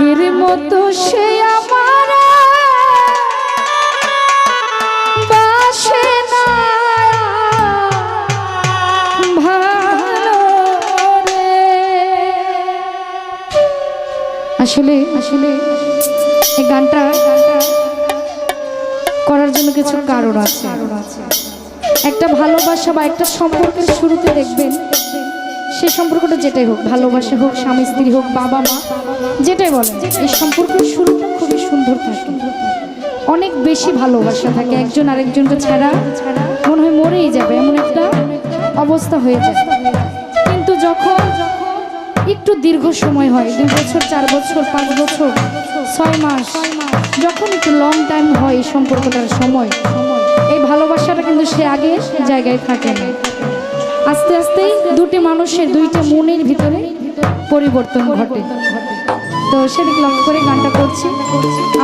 আগের মতো সে আমার। আসলে আসলে, এই গানটা গানটা করার জন্য কিছু কারণ আছে একটা ভালোবাসা বা একটা সম্পর্কের শুরুতে দেখবেন সে সম্পর্কটা যেটাই হোক, ভালোবাসা হোক, স্বামী, স্ত্রী হোক, বাবা, মা, যেটাই বলেন, এই সম্পর্কের শুরুটা খুবই সুন্দর থাকে। অনেক বেশি ভালোবাসা থাকে, একজন আরেকজনকে ছাড়া মনে হয় মরেই যাবে, এমন একটা অবস্থা হয়ে যায়। কিন্তু যখন একটু দীর্ঘ সময় হয়, দুই বছর, চার বছর, পাঁচ বছর, ছয় মাস, যখন একটু লং টাইম হয় এই সম্পর্কটার সময়, এই ভালোবাসাটা কিন্তু সে আগে জায়গায় থাকে না। আস্তে আস্তে দুটি মানুষের দুইটা মনের ভিতরে পরিবর্তন ঘটে। তো সেদিকে লক্ষ্য করে গানটা করছি।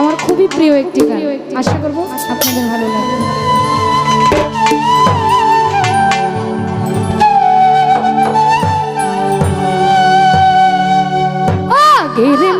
আমার খুবই প্রিয় একটি গান। আশা করব আপনাদের ভালো লাগবে। আগের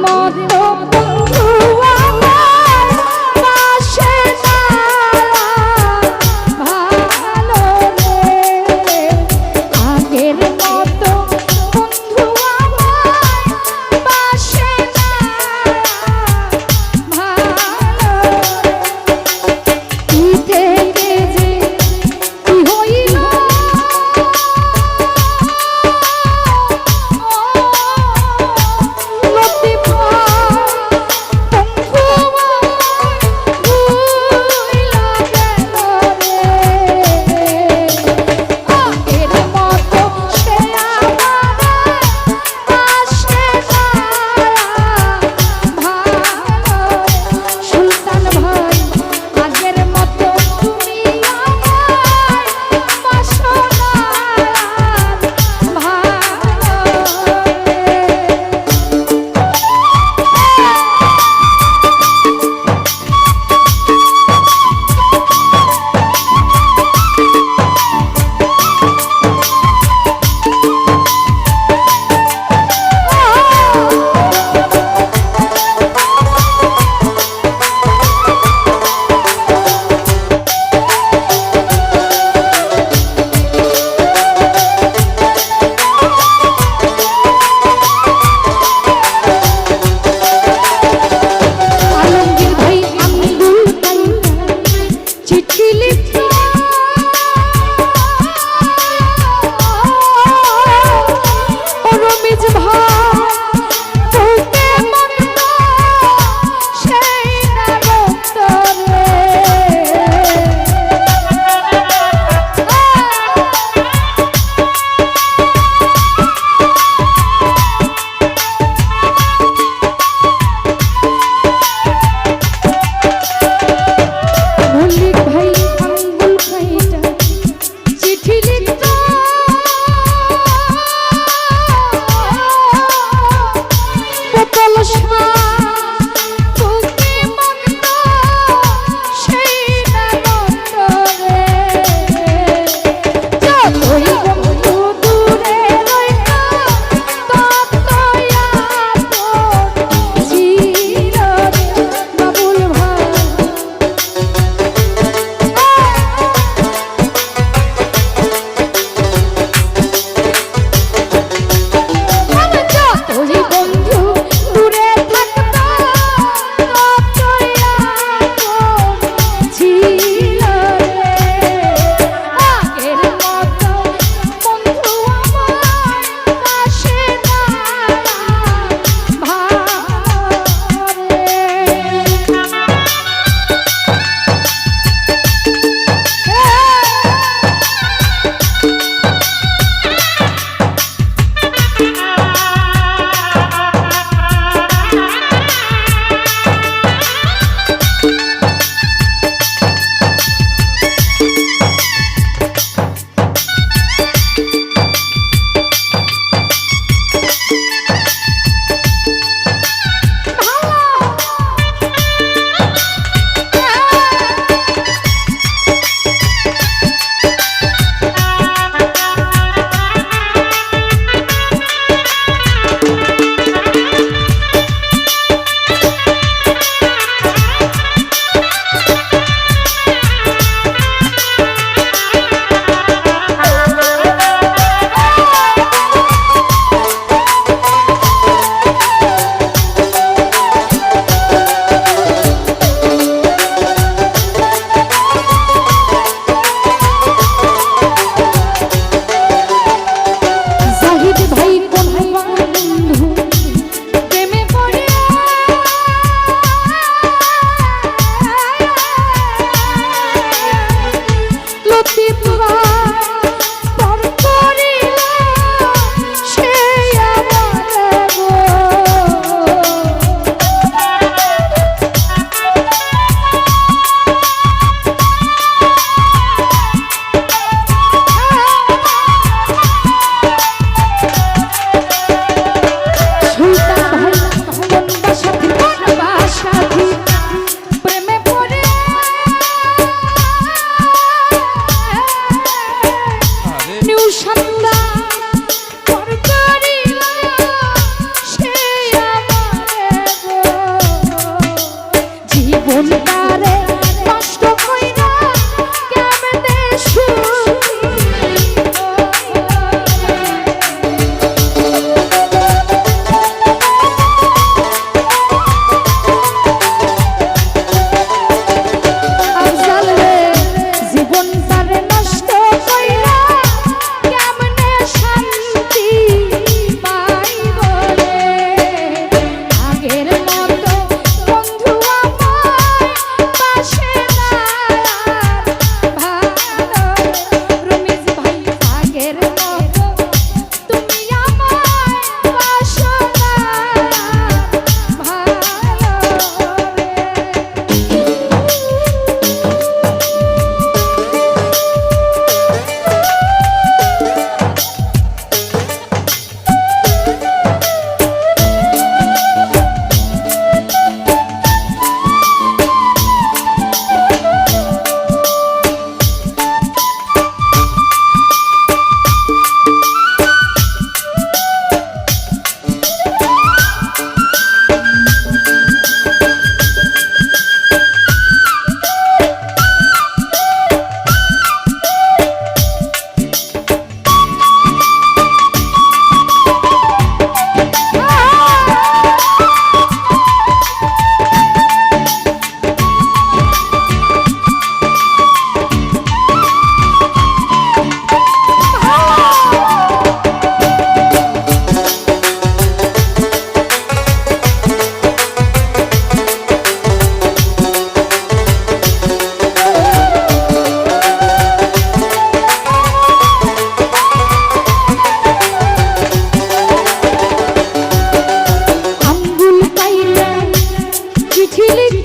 ছিলি